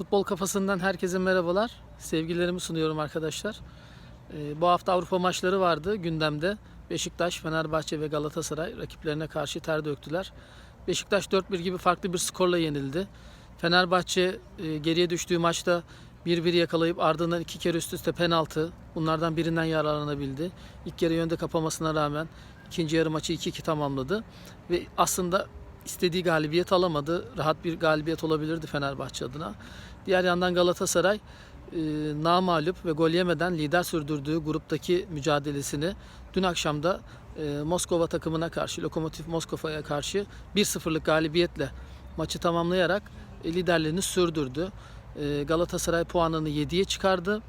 Futbol kafasından herkese merhabalar. Sevgilerimi sunuyorum arkadaşlar. Ee, bu hafta Avrupa maçları vardı gündemde. Beşiktaş, Fenerbahçe ve Galatasaray rakiplerine karşı ter döktüler. Beşiktaş 4-1 gibi farklı bir skorla yenildi. Fenerbahçe e, geriye düştüğü maçta 1-1 yakalayıp ardından iki kere üst üste penaltı. Bunlardan birinden yararlanabildi. İlk yarı yönde kapamasına rağmen ikinci yarı maçı 2-2 tamamladı. Ve aslında istediği galibiyet alamadı. Rahat bir galibiyet olabilirdi Fenerbahçe adına. Diğer yandan Galatasaray e, namalup ve gol yemeden lider sürdürdüğü gruptaki mücadelesini dün akşam da e, Moskova takımına karşı, Lokomotiv Moskova'ya karşı 1-0'lık galibiyetle maçı tamamlayarak e, liderliğini sürdürdü. E, Galatasaray puanını 7'ye çıkardı.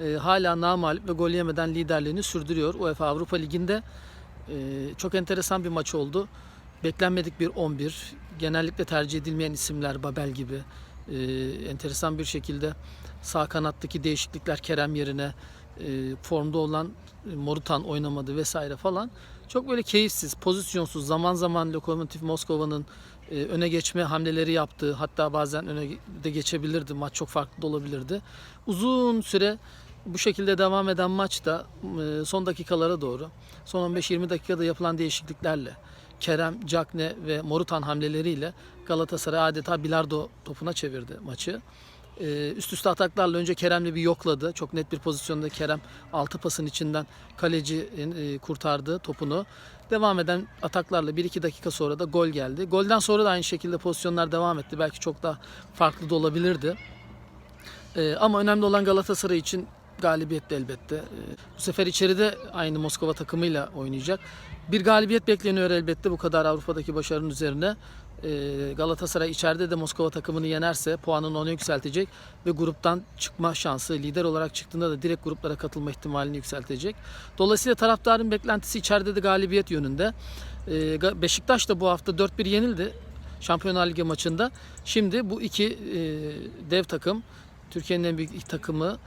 E, hala namalup ve gol yemeden liderliğini sürdürüyor. UEFA Avrupa Ligi'nde e, çok enteresan bir maç oldu. Beklenmedik bir 11. Genellikle tercih edilmeyen isimler Babel gibi. E, enteresan bir şekilde sağ kanattaki değişiklikler Kerem yerine e, formda olan e, Morutan oynamadı vesaire falan. Çok böyle keyifsiz, pozisyonsuz, zaman zaman Lokomotiv Moskova'nın e, öne geçme hamleleri yaptığı, hatta bazen öne de geçebilirdi. Maç çok farklı da olabilirdi. Uzun süre bu şekilde devam eden maçta e, son dakikalara doğru, son 15-20 dakikada yapılan değişikliklerle Kerem, Cakne ve Morutan hamleleriyle Galatasaray adeta bilardo topuna çevirdi maçı. Ee, üst üste ataklarla önce Kerem'le bir yokladı. Çok net bir pozisyonda Kerem altı pasın içinden kaleci e, kurtardı topunu. Devam eden ataklarla 1-2 dakika sonra da gol geldi. Golden sonra da aynı şekilde pozisyonlar devam etti. Belki çok daha farklı da olabilirdi. Ee, ama önemli olan Galatasaray için galibiyetti elbette. Ee, bu sefer içeride aynı Moskova takımıyla oynayacak. Bir galibiyet bekleniyor elbette bu kadar Avrupa'daki başarının üzerine. Ee, Galatasaray içeride de Moskova takımını yenerse puanını ona yükseltecek ve gruptan çıkma şansı lider olarak çıktığında da direkt gruplara katılma ihtimalini yükseltecek. Dolayısıyla taraftarın beklentisi içeride de galibiyet yönünde. Ee, Beşiktaş da bu hafta 4-1 yenildi Şampiyonlar Ligi maçında. Şimdi bu iki e, dev takım Türkiye'nin en büyük takımı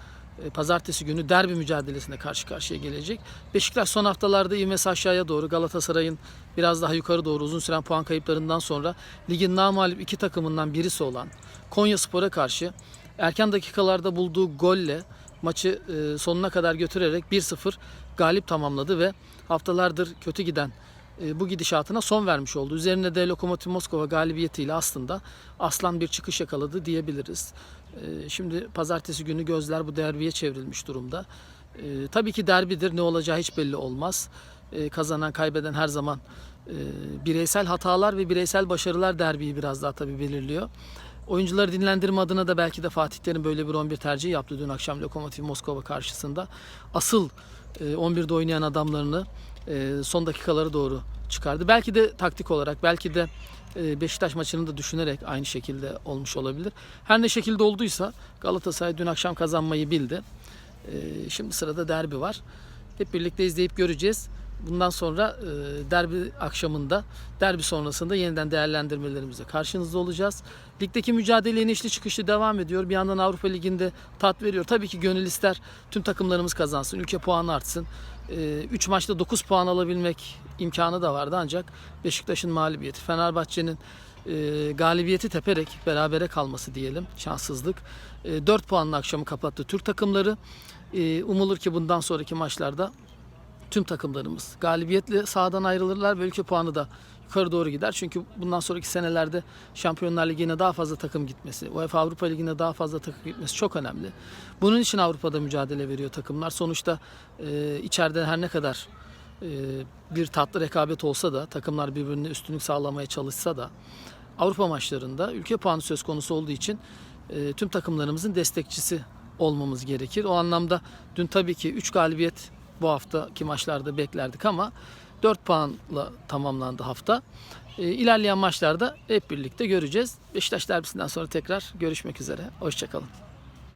pazartesi günü derbi mücadelesinde karşı karşıya gelecek. Beşiktaş son haftalarda ivmesi aşağıya doğru Galatasaray'ın biraz daha yukarı doğru uzun süren puan kayıplarından sonra ligin namalip iki takımından birisi olan Konya Spor'a karşı erken dakikalarda bulduğu golle maçı e, sonuna kadar götürerek 1-0 galip tamamladı ve haftalardır kötü giden e, bu gidişatına son vermiş oldu. Üzerine de Lokomotiv Moskova galibiyetiyle aslında aslan bir çıkış yakaladı diyebiliriz. E, Şimdi pazartesi günü gözler bu derbiye çevrilmiş durumda. E, Tabii ki derbidir ne olacağı hiç belli olmaz. E, Kazanan kaybeden her zaman e, bireysel hatalar ve bireysel başarılar derbiyi biraz daha tabii belirliyor. Oyuncuları dinlendirme adına da belki de Fatih Terim böyle bir 11 tercih yaptı dün akşam Lokomotiv Moskova karşısında. Asıl e, 11'de oynayan adamlarını e, son dakikalara doğru çıkardı. Belki de taktik olarak, belki de e, Beşiktaş maçını da düşünerek aynı şekilde olmuş olabilir. Her ne şekilde olduysa Galatasaray dün akşam kazanmayı bildi. E, Şimdi sırada derbi var. Hep birlikte izleyip göreceğiz. Bundan sonra e, derbi akşamında, derbi sonrasında yeniden değerlendirmelerimizle karşınızda olacağız. Ligdeki mücadele inişli çıkışlı devam ediyor. Bir yandan Avrupa Ligi'nde tat veriyor. Tabii ki gönül ister tüm takımlarımız kazansın, ülke puanı artsın. 3 maçta 9 puan alabilmek imkanı da vardı ancak Beşiktaş'ın mağlubiyeti, Fenerbahçe'nin e, galibiyeti teperek berabere kalması diyelim şanssızlık. E, 4 puanla akşamı kapattı Türk takımları. E, umulur ki bundan sonraki maçlarda tüm takımlarımız galibiyetle sahadan ayrılırlar ve ülke puanı da yukarı doğru gider. Çünkü bundan sonraki senelerde Şampiyonlar Ligi'ne daha fazla takım gitmesi, UEFA Avrupa Ligi'ne daha fazla takım gitmesi çok önemli. Bunun için Avrupa'da mücadele veriyor takımlar. Sonuçta e, içeride her ne kadar e, bir tatlı rekabet olsa da takımlar birbirine üstünlük sağlamaya çalışsa da Avrupa maçlarında ülke puanı söz konusu olduğu için e, tüm takımlarımızın destekçisi olmamız gerekir. O anlamda dün tabii ki 3 galibiyet bu haftaki maçlarda beklerdik ama 4 puanla tamamlandı hafta. E, ilerleyen maçlarda hep birlikte göreceğiz. Beşiktaş derbisinden sonra tekrar görüşmek üzere. Hoşçakalın.